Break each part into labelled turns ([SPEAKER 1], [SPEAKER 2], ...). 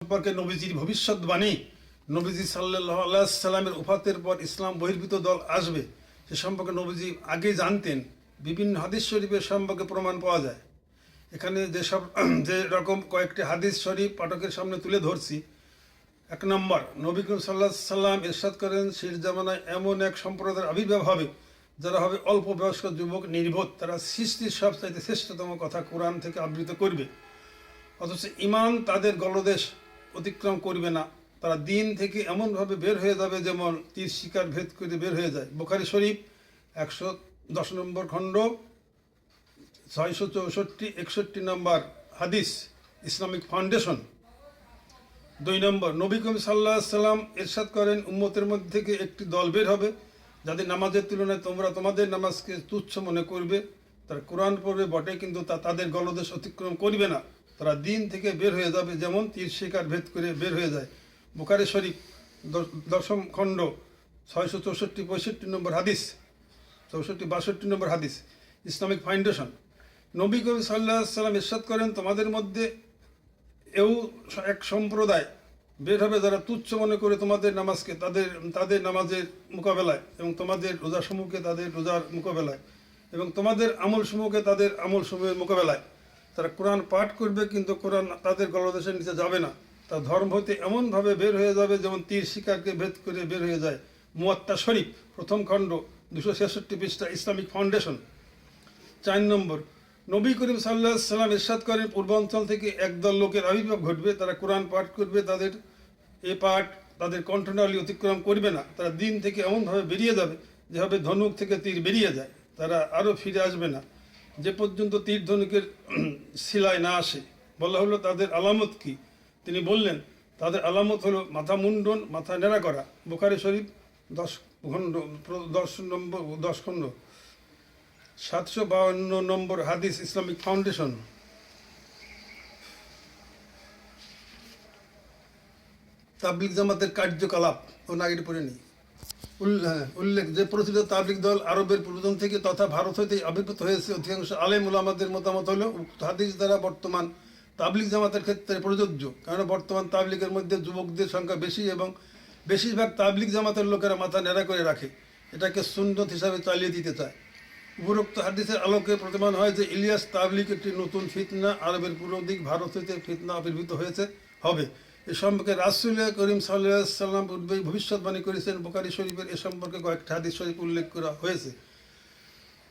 [SPEAKER 1] সম্পর্কে নবীজির ভবিষ্যৎবাণী, নবীজি সাল্লাহ আল্লাহ সাল্লামের উফাতের পর ইসলাম বহির্ভূত দল আসবে, সে সম্পর্কে নবীজি আগে জানতেন, বিভিন্ন হাদিস শরীফের সম্পর্কে প্রমাণ পাওয়া যায়। এখানে যেসব, যে রকম কয়েকটি হাদিস শরীফ পাঠকের সামনে তুলে ধরছি, এক নম্বর, নবী করিম সাল্লাহ সাল্লাম ইরশাদ করেন, শেষ জামানায় এমন এক সম্প্রদায়ের আবির্ভাব হবে, যারা হবে অল্প বয়স্ক যুবক নির্বোধ, তারা সৃষ্টির সবচাইতে শ্রেষ্ঠতম কথা কোরআন থেকে আবৃত করবে। অথচ ইমান তাদের গলদেশ অতিক্রম করবে না। তারা দিন থেকে এমনভাবে বের হয়ে যাবে যেমন তীর শিকার ভেদ করে বের হয়ে যায়। বোখারি শরীফ একশো দশ নম্বর খণ্ড, ছয়শো চৌষট্টি, একষট্টি নম্বর হাদিস, ইসলামিক ফাউন্ডেশন। দুই নম্বর, নবী কবি সাল্লাহ সাল্লাম এরশাদ করেন, উম্মতের মধ্যে থেকে একটি দল বের হবে, যাদের নামাজের তুলনায় তোমরা তোমাদের নামাজকে তুচ্ছ মনে করবে। তারা কোরআন পড়বে, বটে, কিন্তু তা তাদের গলদেশ অতিক্রম করবে না। তারা দিন থেকে বের হয়ে যাবে, যেমন তীর শিকার ভেদ করে বের হয়ে যায়। বুখারি শরীফ দশম খণ্ড, ছয়শো চৌষট্টি, পঁয়ষট্টি নম্বর হাদিস, চৌষট্টি, বাষট্টি নম্বর হাদিস, ইসলামিক ফাউন্ডেশন। নবী কবি সাল্লাহ সাল্লাম ইরশাদ করেন, তোমাদের মধ্যে এও এক সম্প্রদায় বের হবে যারা তুচ্ছ মনে করে তোমাদের নামাজকে, তাদের তাদের নামাজের মোকাবেলায় এবং তোমাদের রোজা সমূহকে তাদের রোজার মোকাবেলায় এবং তোমাদের আমল সমূহকে তাদের আমল সমূহের মোকাবেলায়। তারা কোরআন পাঠ করবে, কিন্তু কোরআন তাদের গলদেশের নিচে যাবে না। তা ধর্ম হতে এমনভাবে বের হয়ে যাবে, যেমন তীর শিকারকে ভেদ করে বের হয়ে যায়। মুয়াত্তা শরীফ, প্রথম খণ্ড, দুশো ছেষট্টি পৃষ্ঠা, ইসলামিক ফাউন্ডেশন। চার নম্বর, নবী করিম সাল্লাহ সাল্লাম ইরশাদ করেন, পূর্বাঞ্চল থেকে একদল লোকের আবির্ভাব ঘটবে, তারা কোরআন পাঠ করবে, তাদের এ পাঠ, তাদের কণ্ঠনালী অতিক্রম করবে না। তারা দিন থেকে এমনভাবে বেরিয়ে যাবে, যেভাবে ধনুক থেকে তীর বেরিয়ে যায়। তারা আরও ফিরে আসবে না। যে পর্যন্ত তীর ধনুকের শিলায় না আসে বলা হলো তাদের আলামত কি? তিনি বললেন তাদের আলামত হলো মাথা মুন্ডন মাথা নেড়া করা। বুখারি শরীফ দশ খণ্ড দশ নম্বর দশ খণ্ড। সাতশো বাউন্ন নম্বর হাদিস ইসলামিক ফাউন্ডেশন। তাবলিক জামাতের কার্যকলাপ ও নাগির পড়ে নি। উল্লে- হ্যাঁ, উল্লেখ যে প্রচলিত তাবলিক দল আরবের পূর্বতন থেকে তথা ভারত হইতে আবির্ভূত হয়েছে। অধিকাংশ আলেম উলামাদের মতামত হলো, উক্ত হাদিস দ্বারা বর্তমান তাবলিক জামাতের ক্ষেত্রে প্রযোজ্য। কারণ বর্তমান তাবলিগের মধ্যে যুবকদের সংখ্যা বেশি এবং বেশিরভাগ তাবলিক জামাতের লোকেরা মাথা নেড়া করে রাখে। এটাকে সুন্নত হিসাবে চালিয়ে দিতে চায়। উপরোক্ত হাদিসের আলোকে প্রতিমান হয় যে ইলিয়াস তাবলিক একটি নতুন ফিতনা, আরবের পূর্ব দিক ভারত হইতে ফিতনা আবির্ভূত হয়েছে, হবে। এ সম্পর্কে রাসুল করিম সাল্লাম পূর্বেই ভবিষ্যৎবাণী করেছেন। বোকারি শরীফের এ সম্পর্কে কয়েকটা হাদিস শরীফ উল্লেখ করা হয়েছে।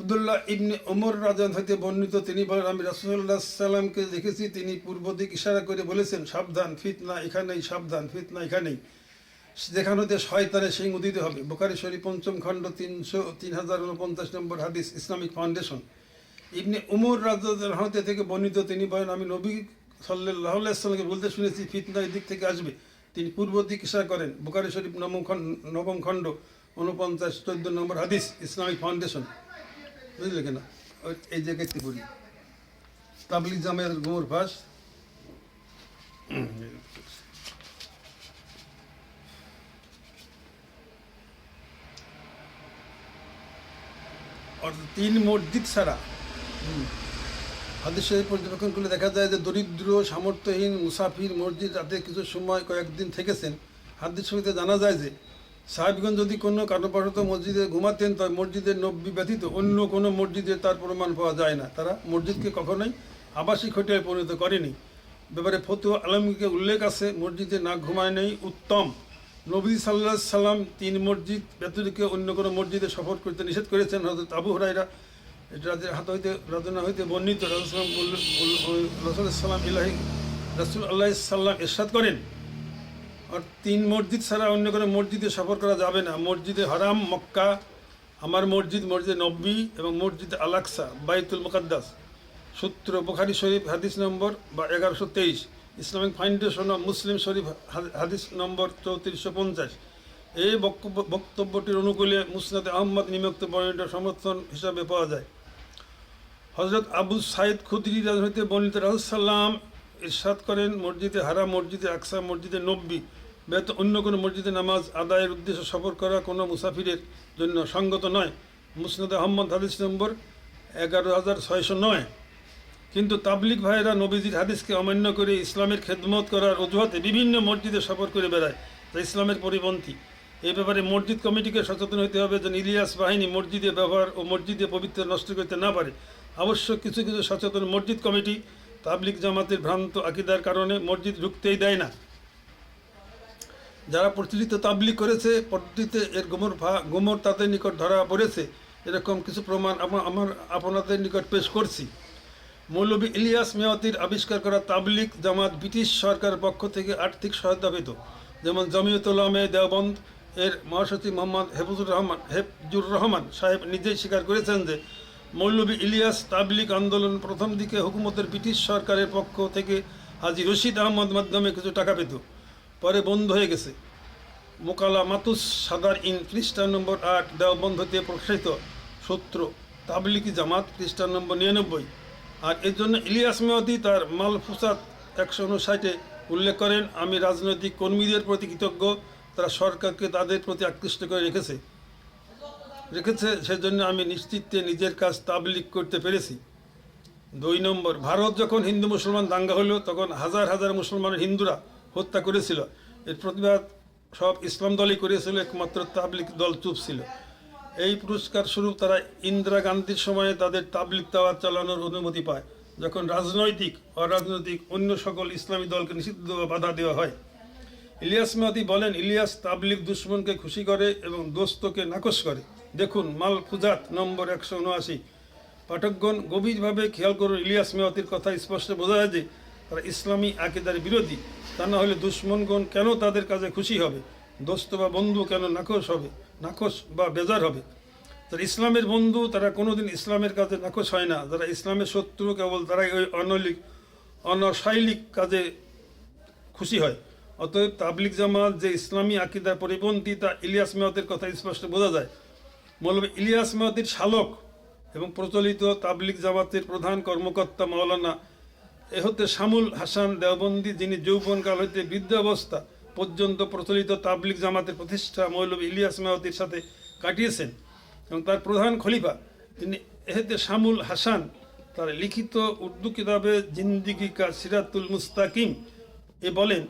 [SPEAKER 1] আবদুল্লাহ ইবনে ওমর রাজান হইতে বর্ণিত তিনি বলেন, আমি রাসুল্লাহ সাল্লামকে দেখেছি, তিনি পূর্ব দিক ইশারা করে বলেছেন, সাবধান, ফিতনা এখানেই, সাবধান, ফিতনা এখানেই। যেখান হতে শয়তানের সিং উদিত হবে। বোকারি শরীফ পঞ্চম খণ্ড, তিনশো তিন হাজার উনপঞ্চাশ নম্বর হাদিস, ইসলামিক ফাউন্ডেশন। ইবনে উমর রাজতে থেকে বর্ণিত তিনি বলেন, আমি নবী সাল্লাহ সাল্লামকে বলতে শুনেছি, ফিতনা দিক থেকে আসবে। তিনি পূর্ব দিক ইশারা করেন বোকারি শরীফ নবম খণ্ড নবম খণ্ড, উনপঞ্চাশ, চোদ্দ নম্বর হাদিস, ইসলামিক ফাউন্ডেশন। বুঝলে কেনা? এই জায়গায় পড়ি। তাবলিক জামের গুমর ফাঁস। অর্থাৎ তিন মসজিদ ছাড়া হাদিস পর্যবেক্ষণ করলে দেখা যায় যে দরিদ্র, সামর্থ্যহীন মুসাফির মসজিদ রাতে কিছু সময় কয়েকদিন থেকেছেন। হাদিস শরীফে জানা যায় যে সাহেবগঞ্জ যদি কোনো কারণবশত মসজিদে ঘুমাতেন তবে মসজিদের নব্বী ব্যতীত অন্য কোনো মসজিদে তার প্রমাণ পাওয়া যায় না। তারা মসজিদকে কখনোই আবাসিক হোটেলে পরিণত করেনি। ব্যাপারে ফতুয়া আলমীকে উল্লেখ আছে, মসজিদে না ঘুমায় নেই উত্তম। নবী সাল্লাহ সাল্লাম তিন মসজিদ ব্যতীত অন্য কোনো মসজিদে সফর করতে নিষেধ করেছেন। হজরত আবু হরাইরা রাজের হাত হইতে রাজনা হইতে বর্ণিত রাজুসাল্লাম রসুল সাল্লাম ইলাহি, রাসুল আল্লাহ সাল্লাম এরশাদ করেন। আর তিন মসজিদ ছাড়া অন্য কোনো মসজিদে সফর করা যাবে না। মসজিদে হারাম, মক্কা, আমার মসজিদ, মসজিদে নব্বী এবং মসজিদে আলাক্সা বাইতুল মুকাদ্দাস। সূত্র বুখারি শরীফ, হাদিস নম্বর বা এগারোশো তেইশ। Islamic foundation of Muslim Sharif হাদিস নম্বর চৌত্রিশশো পঞ্চাশ। এই বক্তব্যটির অনুকূলে মুসনাদ আহমদ নিমুক্ত বর্ণিত সমর্থন হিসাবে পাওয়া যায়। হজরত আবু সাইদ খুদরি রাজনীতি বর্ণিত রাহুসাল্লাম ইরশাদ করেন মসজিদে হারা, মসজিদে আকসা, মসজিদে নব্বী ব্যত অন্য কোনো মসজিদে নামাজ আদায়ের উদ্দেশ্যে সফর করা কোনো মুসাফিরের জন্য সঙ্গত নয়। মুসনাদ আহমদ হাদিস নম্বর এগারো হাজার ছয়শো নয়। কিন্তু তাবলিক ভাইয়েরা নবীজির হাদিসকে অমান্য করে ইসলামের খেদমত করার অজুহাতে বিভিন্ন মসজিদে সফর করে বেড়ায়। তা ইসলামের পরিপন্থী। এই ব্যাপারে মসজিদ কমিটিকে সচেতন হতে হবে যেন ইলিয়াস বাহিনী মসজিদে ব্যবহার ও মসজিদে পবিত্র নষ্ট করতে না পারে। অবশ্য কিছু কিছু সচেতন মসজিদ কমিটি তাবলিক জামাতের ভ্রান্ত আকিদার কারণে মসজিদ ঢুকতেই দেয় না। যারা প্রচলিত তাবলিক করেছে পদ্ধতিতে এর গোমর ভা- গোমর তাদের নিকট ধরা পড়েছে। এরকম কিছু প্রমাণ আমার, আপনাদের নিকট পেশ করছি। মৌলভী ইলিয়াস মেয়াতির আবিষ্কার করা তাবলিক জামাত ব্রিটিশ সরকারের পক্ষ থেকে আর্থিক সহায়তা পেত। যেমন জমিয়তুল্লামে দেওবন্দ, এর মহাসচিব মোহাম্মদ হেফজুর রহমান হেফজুর রহমান সাহেব নিজেই স্বীকার করেছেন যে মৌলভী ইলিয়াস তাবলিক আন্দোলন প্রথম দিকে হুকুমতের ব্রিটিশ সরকারের পক্ষ থেকে হাজি রশিদ আহমদ মাধ্যমে কিছু টাকা পেত। পরে বন্ধ হয়ে গেছে। মোকালা মাতুস সাদার ইন খ্রিস্টান নম্বর আট দেওবন্ধ হতে প্রকাশিত সূত্র তাবলিকি জামাত খ্রিস্টান নম্বর নিরানব্বই। আর এর জন্য ইলিয়াস মেয়াদি তার মালফুসাত একশো উনষাটে উল্লেখ করেন, আমি রাজনৈতিক কর্মীদের প্রতি কৃতজ্ঞ। তারা সরকারকে তাদের প্রতি আকৃষ্ট করে রেখেছে। রেখেছে, সেজন্য আমি নিশ্চিতে নিজের কাজ তাবলিক করতে পেরেছি। দুই নম্বর, ভারত যখন হিন্দু মুসলমান দাঙ্গা হলো, তখন হাজার হাজার মুসলমানের হিন্দুরা হত্যা করেছিল। এর প্রতিবাদ সব ইসলাম দলই করেছিল, একমাত্র তাবলিক দল চুপ ছিল। এই পুরস্কার স্বরূপ তারা ইন্দিরা গান্ধীর সময়ে তাদের তাবলিক দাওয়াত চালানোর অনুমতি পায়। যখন রাজনৈতিক, অরাজনৈতিক অন্য সকল ইসলামী দলকে নিষিদ্ধ বাধা দেওয়া হয় ইলিয়াস মেয়াদি বলেন, ইলিয়াস তাবলিক দুশ্মনকে খুশি করে এবং দোস্তকে নাকচ করে। দেখুন, মাল ফুজাত নম্বর একশো উনআশি। পাঠকগণ গভীরভাবে খেয়াল করুন, ইলিয়াস মেয়াতির কথা স্পষ্ট বোঝা যায় যে, তারা ইসলামী আকিদার বিরোধী। তা না হলে দুশ্মনগণ কেন তাদের কাজে খুশি হবে? দোস্ত বা বন্ধু কেন নাকচ হবে? নাকচ বা বেজার হবে? যারা ইসলামের বন্ধু, তারা কোনোদিন ইসলামের কাজে নাকচ হয় না। যারা ইসলামের শত্রু, কেবল তারাই ওই অনৈলিক অনশৈলিক কাজে খুশি হয়। অতএব তাবলিক জামাত যে ইসলামী আকিদার পরিপন্থী তা ইলিয়াস মেয়াদের কথা স্পষ্ট বোঝা যায়। মৌলভী ইলিয়াস মেয়াদির শালক এবং প্রচলিত তাবলিক জামাতের প্রধান কর্মকর্তা মাওলানা এ হতে শামুল হাসান দেওবন্দি, যিনি যৌবনকাল হইতে বৃদ্ধাবস্থা পর্যন্ত প্রচলিত তাবলিক জামাতের প্রতিষ্ঠা মৌলভী ইলিয়াস মেয়াদির সাথে কাটিয়েছেন এবং তার প্রধান খলিফা, তিনি এহেতে শামুল হাসান, তার লিখিত উর্দু কিতাবে জিন্দিগি কা সিরাতুল মুস্তাকিম এ বলেন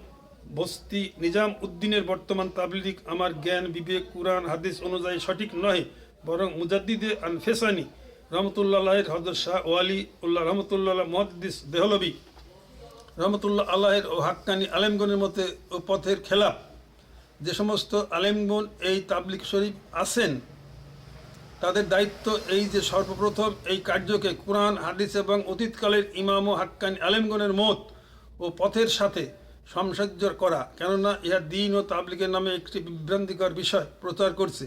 [SPEAKER 1] বস্তি নিজাম উদ্দিনের বর্তমান তাবলিক আমার জ্ঞান, বিবেক, কুরআন, হাদিস অনুযায়ী সঠিক নয় বরং মুজাদ্দিদে আনফেসানি। রহমতুল্লাহের হজর শাহ ওয়ালি উল্লাহ রহমতুল্লাহ মহাদিস দেহলবি। রহমতুল্লাহ আল্লাহের ও হাক্কানি আলেমগণের মতে ও পথের খেলাফ যে সমস্ত আলেমগণ এই তাবলিক শরীফ আছেন, তাদের দায়িত্ব এই যে সর্বপ্রথম এই কার্যকে কোরআন, হাদিস এবং অতীতকালের ইমাম ও হাক্কানি আলেমগণের মত ও পথের সাথে সংসার্য করা। কেননা ইহা দিন ও তাবলিগের নামে একটি বিভ্রান্তিকর বিষয় প্রচার করছে।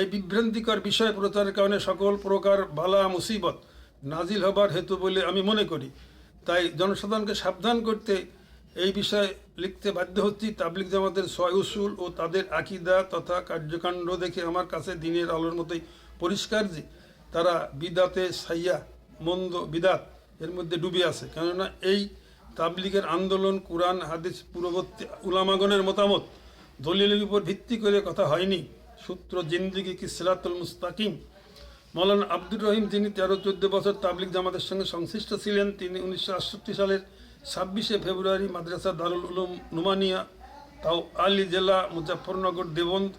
[SPEAKER 1] এই বিভ্রান্তিকর বিষয় প্রচারের কারণে সকল প্রকার বালা, মুসিবত নাজিল হবার হেতু বলে আমি মনে করি। তাই জনসাধারণকে সাবধান করতে এই বিষয়ে লিখতে বাধ্য হচ্ছি। তাবলিক জামাতের ছয় উসুল ও তাদের আকিদা তথা কার্যকাণ্ড দেখে আমার কাছে দিনের আলোর মতোই পরিষ্কার যে তারা বিদাতে সাইয়া, মন্দ বিদাত এর মধ্যে ডুবে আছে। কেননা এই তাবলিগের আন্দোলন, কোরআন, হাদিস, পূর্ববর্তী উলামাগণের মতামত, দলিলের উপর ভিত্তি করে কথা হয়নি। সূত্র জিন্দিগি কি সিরাতুল মুস্তাকিম? মৌলানা আব্দুর রহিম যিনি তেরো চোদ্দ বছর তাবলিক জামাতের সঙ্গে সংশ্লিষ্ট ছিলেন, তিনি উনিশশো আটষট্টি সালের ছাব্বিশে ফেব্রুয়ারি মাদ্রাসা দারুল উলুম নুমানিয়া, তাও আলী জেলা মুজাফরনগর দেবন্দ,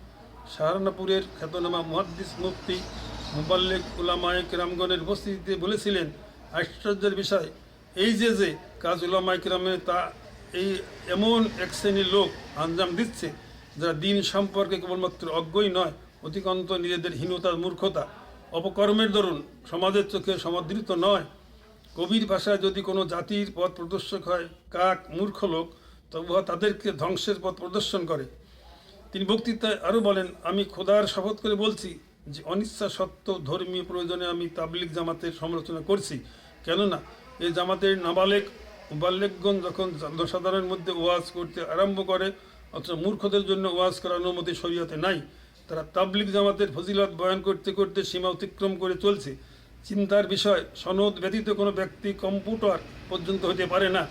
[SPEAKER 1] সাহারানপুরের খ্যাতনামা মুহাদ্দিস মুফতি মুবাল্লেক উলামায়ক রামগণের উপস্থিতিতে বলেছিলেন, আশ্চর্যের বিষয় এই যে যে কাজ উলামায়ক রামে তা এই এমন এক শ্রেণির লোক আঞ্জাম দিচ্ছে, যারা দিন সম্পর্কে কেবলমাত্র অজ্ঞই নয় অধিকন্ত নিজেদের হীনতা মূর্খতা। অপকর্মের দরুন সমাজের চোখে সমাদৃত নয়। কবির ভাষায় যদি কোনো জাতির পথ প্রদর্শক হয়, কাক, মূর্খ লোক তবু তাদেরকে ধ্বংসের পথ প্রদর্শন করে। তিনি বক্তৃতায় আরও বলেন, আমি খোদার শপথ করে বলছি যে, অনিচ্ছা সত্ত্বেও ধর্মীয় প্রয়োজনে আমি তাবলিক জামাতের সমালোচনা করছি। কেননা এই জামাতের নাবালেক বাল্যেকগণ যখন জনসাধারণের মধ্যে ওয়াজ করতে আরম্ভ করে, অথচ মূর্খদের জন্য ওয়াজ করার অনুমতি শরীয়তে নাই, তারা তাবলিক জামাতের ফজিলত বয়ান করতে করতে সীমা অতিক্রম করে চলছে। চিন্তার বিষয়, সনদ ব্যতীত কোনো ব্যক্তি কম্পিউটার পর্যন্ত হতে পারে না।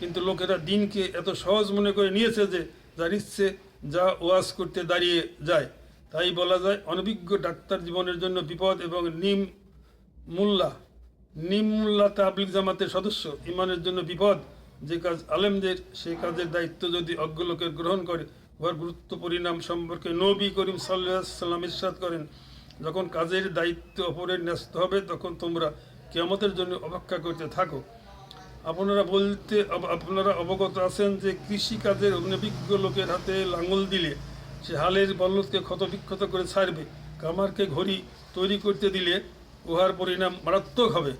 [SPEAKER 1] কিন্তু লোকেরা দিনকে এত সহজ মনে করে নিয়েছে যে, যার ইচ্ছে যা ওয়াজ করতে দাঁড়িয়ে যায়। তাই বলা যায়, অনভিজ্ঞ ডাক্তার জীবনের জন্য বিপদ এবং নিম মোল্লা নিমুল্লা তাবলিগ জামাতের সদস্য, ইমানের জন্য বিপদ, যে কাজ আলেমদের, সেই কাজের দায়িত্ব যদি অজ্ঞ লোকের গ্রহণ করে, উহার গুরুত্ব পরিণাম সম্পর্কে নবী করিম সাল্লাম ইরশাদ করেন। যখন কাজের দায়িত্ব অপরের ন্যস্ত হবে, তখন তোমরা কেয়ামতের জন্য অপেক্ষা করতে থাকো। আপনারা বলতে আপনারা অবগত আছেন যে কৃষি কাজের লোকের হাতে লাঙল দিলে সে হালের বল্লতকে ক্ষতবিক্ষত করে ছাড়বে। কামারকে ঘড়ি তৈরি করতে দিলে উহার পরিণাম মারাত্মক হবে।